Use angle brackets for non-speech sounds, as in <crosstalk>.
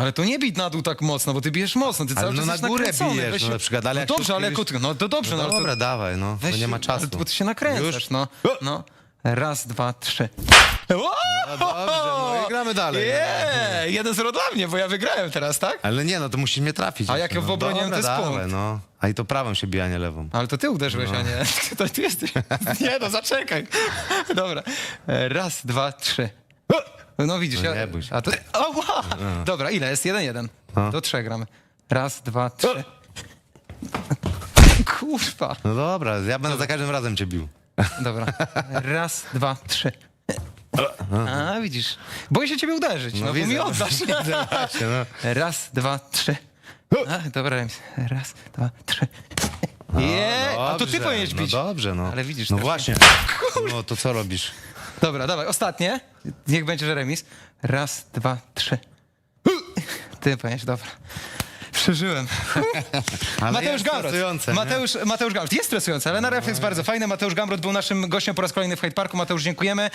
Ale to nie bij na dół tak mocno, bo ty bijesz mocno, ty Ale cały no czas na jesteś górę nakręcony. bijesz, weź no się- na przykład, ale no jak dobrze, ale kiedyś- krótko, no to dobrze, no, No ale dobra, to... dawaj, no. Nie ma się- czasu. ale- Bo ty się nakręcasz, Już? no. no. Raz, dwa, trzy. No dobrze, no i gramy dalej. Nie, jeden zero dla mnie, bo ja wygrałem teraz, tak? Ale nie, no to musisz mnie trafić. A jeszcze, jak w no. obronię, to Dobra, jest dawaj, punkt. no. A i to prawą się bija, nie lewą. Ale to ty uderzyłeś, a nie. <laughs> To ty jesteś. <laughs> Nie, no zaczekaj. <laughs> Dobra. E, Raz, dwa, trzy. No widzisz, No ja. nie bój się. A to. Ała! Dobra, ile jest? Jeden, jeden. No. Do trzech gramy. Raz, dwa, trzy. <laughs> Kurwa. No dobra, ja będę za każdym razem cię bił. Dobra. <laughs> Raz, dwa, trzy. A, widzisz. Boję się ciebie uderzyć, no, bo mi <laughs> widzę. oddasz. Właśnie, no. Raz, dwa, trzy. A, dobra, raz, dwa, trzy. Nie, a to ty powinieneś bić. No dobrze, no. Ale widzisz, No też- właśnie. No to co robisz? Dobra, dawaj, ostatnie. Niech będzie, że remis. Raz, dwa, trzy. Ty powinieneś, dobra. Przeżyłem. <laughs> Ale Mateusz jest Gamrot. stresujące, nie? Mateusz, Mateusz Gamrot. Jest stresujące, ale na refleks bardzo fajny. Mateusz Gamrot był naszym gościem po raz kolejny w Hyde Parku. Mateusz, dziękujemy.